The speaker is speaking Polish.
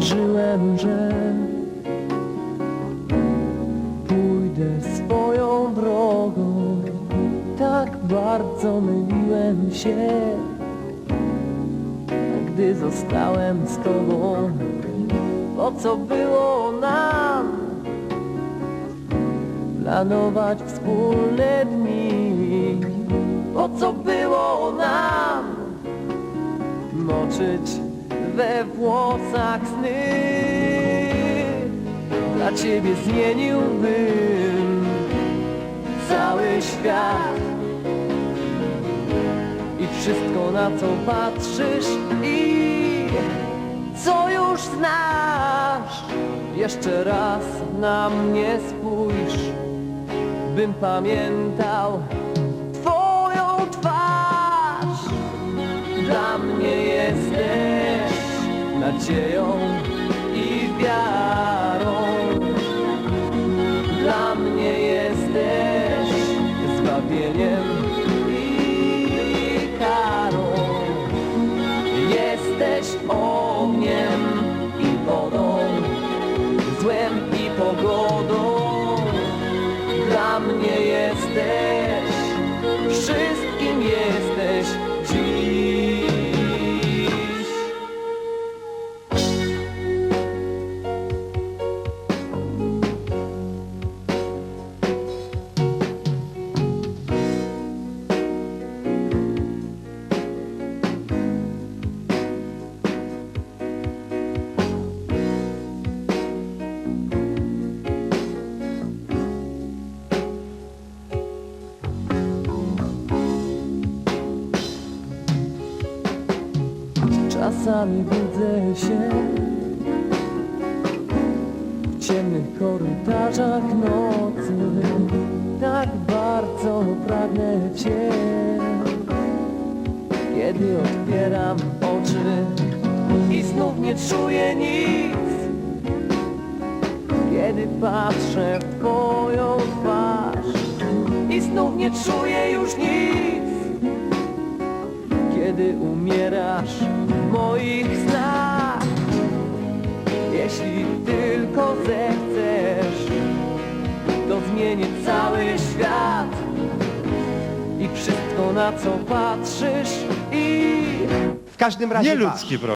wierzyłem, że pójdę swoją drogą. Tak bardzo myliłem się, gdy zostałem z tobą. Po co było nam planować wspólne dni? Po co było nam moczyć we włosach sny? Dla ciebie zmieniłbym cały świat i wszystko na co patrzysz i co już znasz. Jeszcze raz na mnie spójrz, bym pamiętał nadzieją i wiarą. Dla mnie jesteś zbawieniem i karą. Jesteś ogniem Czasami budzę się w ciemnych korytarzach nocy. Tak bardzo pragnę Cię. Kiedy otwieram oczy i znów nie czuję nic. Kiedy patrzę w Twoją twarz i znów nie czuję już nic kiedy umierasz w moich snach. Jeśli tylko zechcesz, to zmienię cały świat i wszystko na co patrzysz i W każdym razie Nieludzki wasz.